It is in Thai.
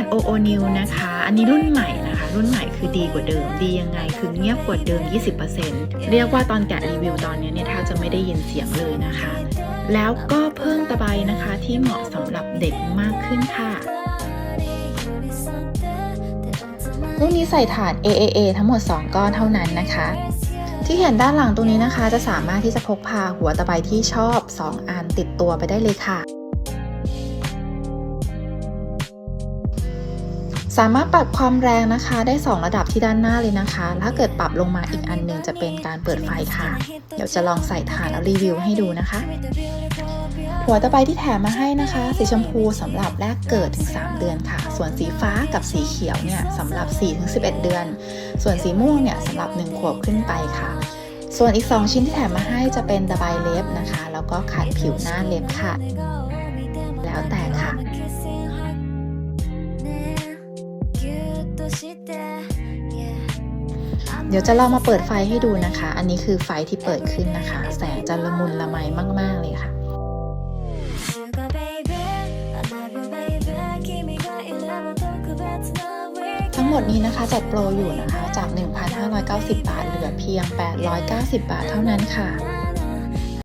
นด์ OO New นะคะ อันนี้รุ่นใหม่นะคะ รุ่นใหม่คือดีกว่าเดิม ดียังไง คือเงียบกว่าเดิม 20%เรียกว่าตอนแกะรีวิวตอนนี้เนี่ยแทบจะไม่ได้ยินเสียงเลยนะคะ แล้วก็เพิ่มตะไบนะคะที่เหมาะสำหรับเด็กมากขึ้นค่ะรุ่นนี้ใส่ถาด AAA ทั้งหมด 2 ก้อนเท่านั้นนะคะ ที่เห็นด้านหลังตรงนี้นะคะ จะสามารถที่จะพกพาหัวตะไบที่ชอบ 2 อันติดตัวไปได้เลยค่ะ สามารถปรับความแรงนะคะได้ 2 ระดับที่ด้านหน้าเลยนะคะ ถ้าเกิดปรับลงมาอีกอันหนึ่งจะเป็นการเปิดไฟค่ะ เดี๋ยวจะลองใส่ถ่านแล้วรีวิวให้ดูนะคะ หัวตะไบที่แถมมาให้นะคะ สีชมพูสำหรับแรกเกิดถึง 3 เดือนค่ะ ส่วนสีฟ้ากับสีเขียวเนี่ยสำหรับ 4-11 เดือน ส่วนสีม่วงเนี่ยสำหรับ 1 ขวบขึ้นไปค่ะส่วนอีก 2 ชิ้นที่แถมมาให้จะเป็นตะไบเล็บนะคะ แล้วก็ขัดผิวหน้าเล็บค่ะ แล้วแต่ค่ะ เดี๋ยวจะลองมาเปิดไฟให้ดูนะคะ อันนี้คือไฟที่เปิดขึ้นนะคะ แสงจะละมุนละไมมาก ๆ เลยค่ะ ทั้งหมดนี้นะคะจัดโปรอยู่นะคะ จาก 1,590 บาทเหลือเพียง 890 บาทเท่านั้นค่ะ